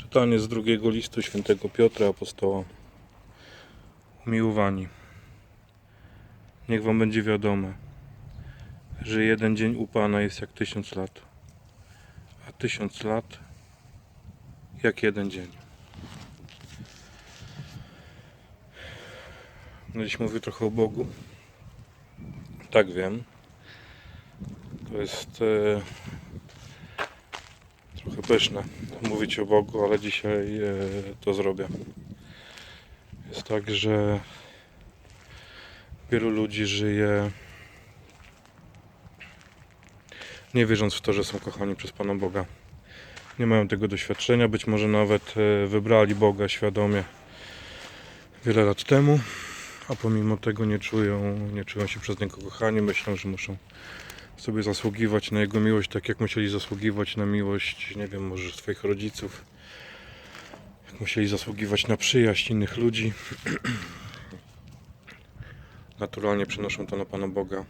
Czytanie z drugiego listu świętego Piotra Apostoła. Umiłowani. Niech wam będzie wiadome, że jeden dzień u Pana jest jak tysiąc lat, a tysiąc lat jak jeden dzień. No dziś mówię trochę o Bogu. Tak wiem. To jest e, trochę pyszne mówić o Bogu, ale dzisiaj e, to zrobię. Jest tak, że wielu ludzi żyje nie wierząc w to, że są kochani przez Pana Boga. Nie mają tego doświadczenia, być może nawet e, wybrali Boga świadomie wiele lat temu, a pomimo tego nie czują, nie czują się przez Niego kochani, myślą, że muszą sobie zasługiwać na Jego miłość, tak jak musieli zasługiwać na miłość, nie wiem, może swoich rodziców, jak musieli zasługiwać na przyjaźń innych ludzi. Naturalnie przenoszą to na Pana Boga.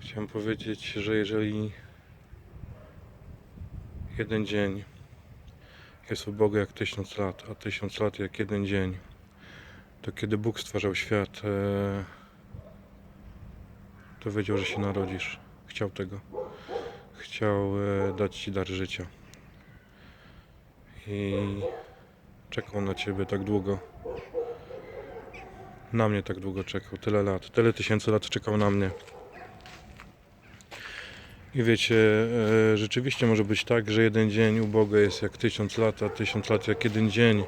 Chciałem powiedzieć, że jeżeli jeden dzień jest u Boga jak tysiąc lat, a tysiąc lat jak jeden dzień, to kiedy Bóg stwarzał świat, e, to wiedział, że się narodzisz. Chciał tego. Chciał e, dać Ci dar życia. I czekał na Ciebie tak długo. Na mnie tak długo czekał. Tyle lat. Tyle tysięcy lat czekał na mnie. I wiecie, e, rzeczywiście może być tak, że jeden dzień u Boga jest jak tysiąc lat, a tysiąc lat jak jeden dzień.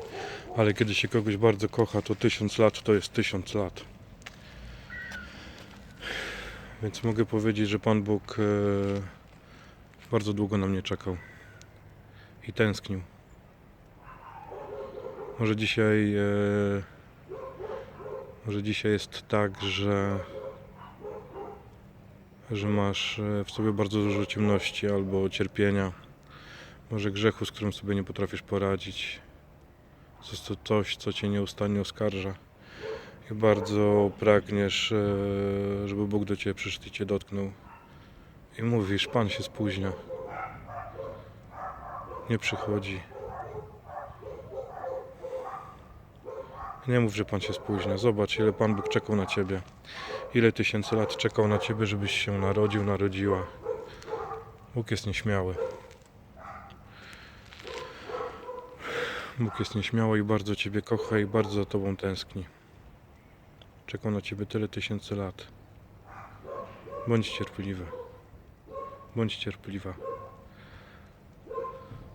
Ale kiedy się kogoś bardzo kocha, to tysiąc lat to jest tysiąc lat. Więc mogę powiedzieć, że Pan Bóg e, bardzo długo na mnie czekał i tęsknił. Może dzisiaj, e, może dzisiaj jest tak, że, że masz e, w sobie bardzo dużo ciemności albo cierpienia, może grzechu, z którym sobie nie potrafisz poradzić. Jest to coś, co cię nieustannie oskarża i bardzo pragniesz, e, żeby Bóg do Ciebie przyszedł i Cię dotknął. I mówisz, Pan się spóźnia. Nie przychodzi. Nie mów, że Pan się spóźnia. Zobacz, ile Pan Bóg czekał na Ciebie. Ile tysięcy lat czekał na Ciebie, żebyś się narodził, narodziła. Bóg jest nieśmiały. Bóg jest nieśmiały i bardzo Ciebie kocha i bardzo za Tobą tęskni. Czekał na Ciebie tyle tysięcy lat. Bądź cierpliwy. Bądź cierpliwa.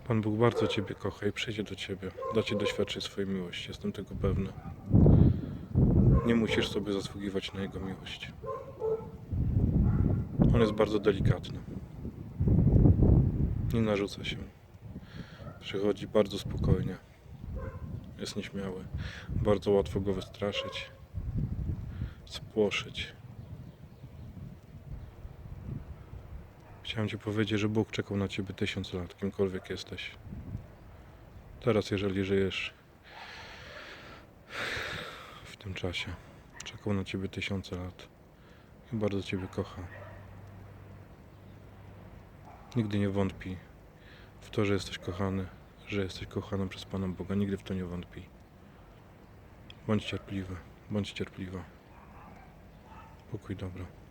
Pan Bóg bardzo Ciebie kocha i przyjdzie do Ciebie. Da Ci doświadczyć swojej miłości. Jestem tego pewny. Nie musisz sobie zasługiwać na Jego miłość. On jest bardzo delikatny. Nie narzuca się. Przychodzi bardzo spokojnie. Jest nieśmiały. Bardzo łatwo go wystraszyć spłoszyć. Chciałem Ci powiedzieć, że Bóg czekał na Ciebie tysiąc lat, kimkolwiek jesteś. Teraz, jeżeli żyjesz w tym czasie, czekał na Ciebie tysiące lat i bardzo Ciebie kocha. Nigdy nie wątpi w to, że jesteś kochany, że jesteś kochany przez Pana Boga. Nigdy w to nie wątpi. Bądź cierpliwy, bądź cierpliwa. pokój, dobra.